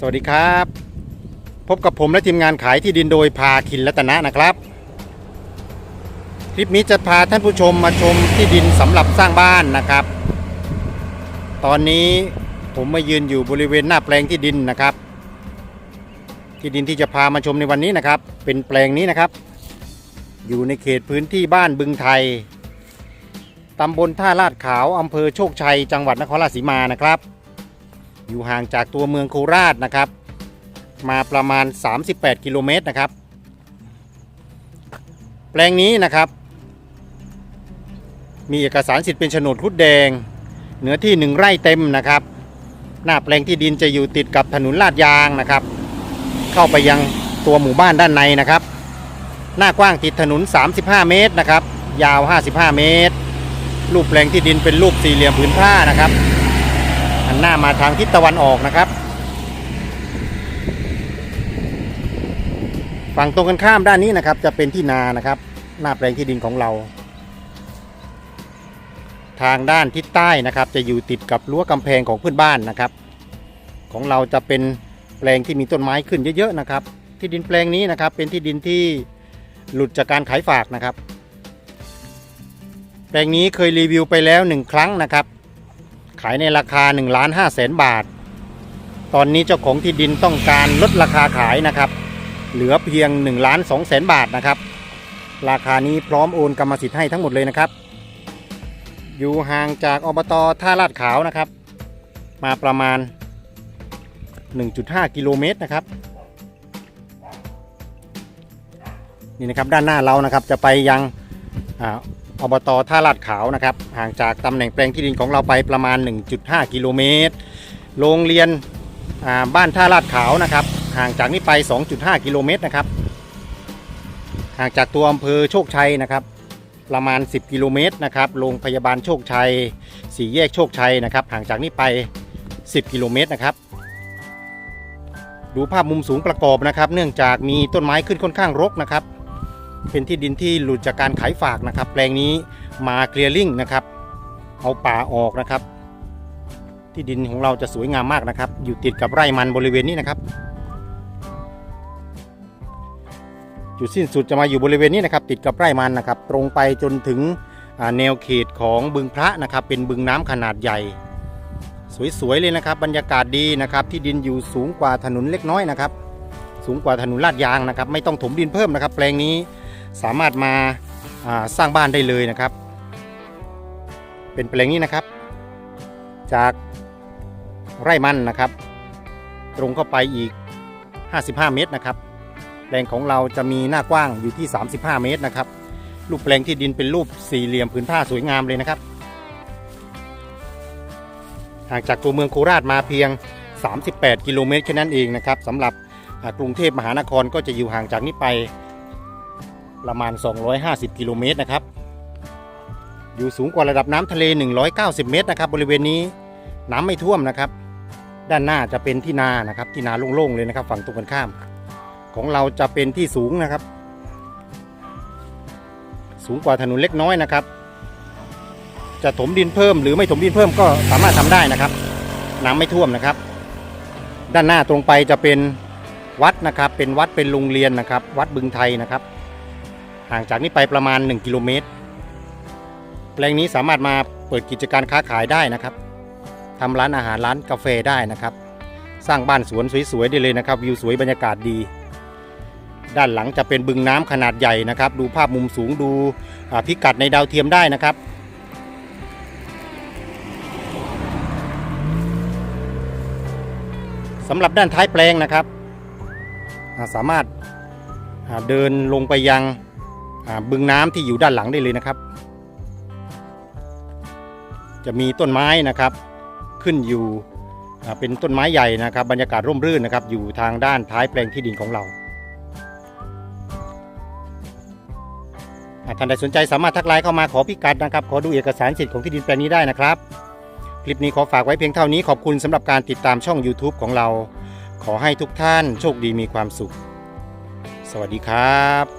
สวัสดีครับ พบกับผมและทีมงานขายที่ดินโดยพาคินรัตนะนะครับ คลิปนี้จะพาท่านผู้ชมมาชมที่ดินสำหรับสร้างบ้านนะครับ ตอนนี้ผมมายืนอยู่บริเวณหน้าแปลงที่ดินนะครับ ที่ดินที่จะพามาชมในวันนี้นะครับ เป็นแปลงนี้นะครับ อยู่ในเขตพื้นที่บ้านบึงไทยตำบลท่าลาดขาวอำเภอโชคชัย จังหวัดนครราชสีมานะครับ อยู่ห่างจากตัวเมืองโคราชนะครับ มาประมาณ 38 กิโลเมตรนะครับ แปลงนี้นะครับ มีเอกสารสิทธิ์เป็นโฉนดคุดแดง เนื้อที่หนึ่งไร่เต็มนะครับ หน้าแปลงที่ดินจะอยู่ติดกับถนนลาดยางนะครับ เข้าไปยังตัวหมู่บ้านด้านในนะครับ หน้ากว้างติดถนน 35 เมตรนะครับ ยาว 55 เมตร รูปแปลงที่ดินเป็นรูปสี่เหลี่ยมผืนผ้านะครับ นหน้ามาทางทิศตะวันออกนะครับ ฝั่งตรงกันข้ามด้านนี้นะครับ จะเป็นที่นานะครับ หน้าแปลงที่ดินของเรา ทางด้านทิศใต้นะครับ จะอยู่ติดกับรั้วกำแพงของเพื่อนบ้านนะครับ ของเราจะเป็นแปลงที่มีต้นไม้ขึ้นเยอะๆนะครับ ที่ดินแปลงนี้นะครับ เป็นที่ดินที่หลุดจากการขายฝากนะครับ แปลงนี้เคยรีวิวไปแล้วหนึ่งครั้งนะครับ ขายในราคา1ล้าน5แสนบาท ตอนนี้เจ้าของที่ดินต้องการลดราคาขายนะครับ เหลือเพียง1ล้าน2แสนบาทนะครับ ราคานี้พร้อมโอนกรรมสิทธิ์ให้ทั้งหมดเลยนะครับ อยู่ห่างจากอบตท่าลาดขาวนะครับ มาประมาณ 1.5 กิโลเมตรนะครับนี่นะครับด้านหน้าเรานะครับจะไปยัง อบตท่าลาดขาวนะครับ ห่างจากตำแหน่งแปลงที่ดินของเราไปประมาณ 1.5 กิโลเมตร โรงเรียนบ้านท่าลาดขาวนะครับ ห่างจากนี้ไป 2.5 กิโลเมตรนะครับ ห่างจากตัวอำเภอโชคชัยนะครับ ประมาณ 10 กิโลเมตรนะครับ โรงพยาบาลโชคชัย สี่แยกโชคชัยนะครับ ห่างจากนี้ไป 10 กิโลเมตรนะครับ ดูภาพมุมสูงประกอบนะครับ เนื่องจากมีต้นไม้ขึ้นค่อนข้างรกนะครับ เป็นที่ดินที่หลุดจากการขายฝากนะครับ แปลงนี้มาเคลียร์ลิงนะครับ เอาป่าออกนะครับ ที่ดินของเราจะสวยงามมากนะครับ อยู่ติดกับไร่มันบริเวณนี้นะครับ จุดสิ้นสุดจะมาอยู่บริเวณนี้นะครับ ติดกับไร่มันนะครับ ตรงไปจนถึงแนวเขตของบึงพระนะครับ เป็นบึงน้ำขนาดใหญ่ สวยๆเลยนะครับ บรรยากาศดีนะครับ ที่ดินอยู่สูงกว่าถนนเล็กน้อยนะครับ สูงกว่าถนนลาดยางนะครับ ไม่ต้องถมดินเพิ่มนะครับ แปลงนี้ สามารถมาาสร้างบ้านได้เลยนะครับ เป็นแปลงนี้นะครับ จากไร่มันนะครับ ตรงเข้าไปอีก 55 เมตรนะครับแปลงของเราจะมีหน้ากว้างอยู่ที่ 35 เมตรนะครับรูปแปลงที่ดินเป็นรูปสี่เหลี่ยมผืนผ้าสวยงามเลยนะครับห่างจากตัวเมืองโคราชมาเพียง 38 กิโลเมตรแค่นั้นเองนะครับสำหรับกรุงเทพมหานครก็จะอยู่ห่างจากนี้ไป ประมาณ 250 กิโลเมตรนะครับ อยู่สูงกว่าระดับน้ำทะเล 190 เมตรนะครับ บริเวณนี้น้ำไม่ท่วมนะครับ ด้านหน้าจะเป็นที่นานะครับ ที่นาโล่งๆเลยนะครับ ฝั่งตรงกันข้าม ของเราจะเป็นที่สูงนะครับ สูงกว่าถนนเล็กน้อยนะครับ จะถมดินเพิ่มหรือไม่ถมดินเพิ่มก็สามารถทำได้นะครับ น้ำไม่ท่วมนะครับ ด้านหน้าตรงไปจะเป็นวัดนะครับ เป็นวัดเป็นโรงเรียนนะครับ วัดบึงไทยนะครับ ห่างจากนี้ไปประมาณ 1 กิโลเมตร แปลงนี้สามารถมาเปิดกิจการค้าขายได้นะครับทำร้านอาหารร้านกาแฟได้นะครับ สร้างบ้านสวนสวยๆได้เลยนะครับ วิวสวยบรรยากาศดี ด้านหลังจะเป็นบึงน้ำขนาดใหญ่นะครับ ดูภาพมุมสูงดูพิกัดในดาวเทียมได้นะครับสำหรับด้านท้ายแปลงนะครับ สามารถเดินลงไปยัง บึงน้ำที่อยู่ด้านหลังได้เลยนะครับ จะมีต้นไม้นะครับ ขึ้นอยู่เป็นต้นไม้ใหญ่นะครับ บรรยากาศร่มรื่นนะครับ อยู่ทางด้านท้ายแปลงที่ดินของเราอ่าท่านใดสนใจสามารถทักไลน์เข้ามาขอพิกัดนะครับ ขอดูเอกสารสิทธิ์ของที่ดินแปลงนี้ได้นะครับ คลิปนี้ขอฝากไว้เพียงเท่านี้ขอบคุณสำหรับการติดตามช่อง YouTube ของเรา ขอให้ทุกท่านโชคดีมีความสุข สวัสดีครับ